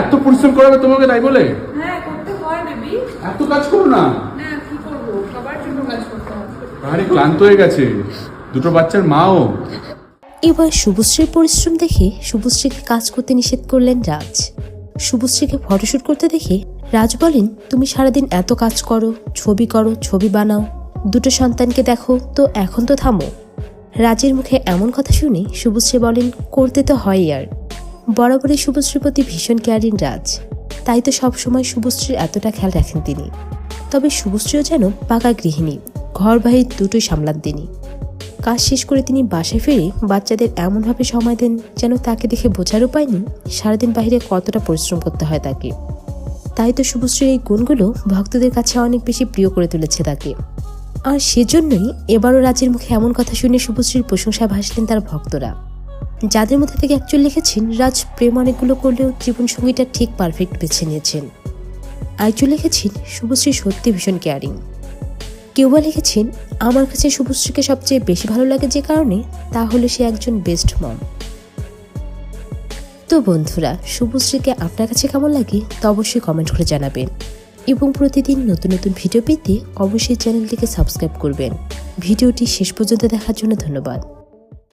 এত পরিশ্রম করাবে তোমাকে তাই বলে? হ্যাঁ করতে হয় বেবি এত কাজ করো না। না কি করব? সবার জন্য কাজ করতে হবে। ভারী ক্লান্ত হয়ে গেছে। দুটো বাচ্চার মাও। এবার শুভশ্রীর পরিশ্রম দেখে শুভশ্রীকে কাজ করতে নিষেধ করলেন রাজ। শুভশ্রীকে ফটোশ্যুট করতে দেখে রাজ বলেন তুমি সারাদিন এত কাজ করো ছবি করো ছবি বানাও। দুটো সন্তানকে দেখো তো এখন তো থামো। রাজের মুখে এমন কথা শুনে শুভশ্রী বলেন করতে তো হয় আর। বরাবরই শুভশ্রীর প্রতি ভীষণ কেয়ারিং রাজ। তাই তো সবসময় শুভশ্রীর এতটা খেয়াল রাখেন তিনি। তবে শুভশ্রীও যেন পাকা গৃহিণী ঘর বাহির দুটোই সামলান তিনি। কাজ শেষ করে তিনি বাসায় ফিরে বাচ্চাদের এমনভাবে সময় দেন যেন তাকে দেখে বোঝার উপায় নেই, সারাদিন বাইরে কতটা পরিশ্রম করতে হয় তাকে। তাই তো শুভশ্রীর এই গুণগুলো ভক্তদের কাছে অনেক বেশি প্রিয় করে তুলেছে তাকে। আর সেজন্যই এবারও রাজের মুখে এমন কথা শুনে শুভশ্রীর প্রশংসায় ভাসলেন তার ভক্তরা। যাদের মধ্যে থেকে একজন লিখেছেন, রাজ প্রেম অনেকগুলো করলেও জীবনসঙ্গীটা ঠিক পারফেক্ট বেছে নিয়েছেন। আইজু লিখেছেন, শুভশ্রী সত্যি ভীষণ কেয়ারিং কেউ বা লিখেছেন, আমার কাছে শুভশ্রীকে সবচেয়ে বেশি ভালো লাগে যে কারণে, তা হলো সে একজন বেস্ট মম তো বন্ধুরা, শুভশ্রীকে আপনার কাছে কেমন লাগে তা অবশ্যই কমেন্ট করে জানাবেন। এবং প্রতিদিন নতুন নতুন ভিডিও পেতে অবশ্যই চ্যানেলটিকে সাবস্ক্রাইব করবেন। ভিডিওটি শেষ পর্যন্ত দেখার জন্য ধন্যবাদ।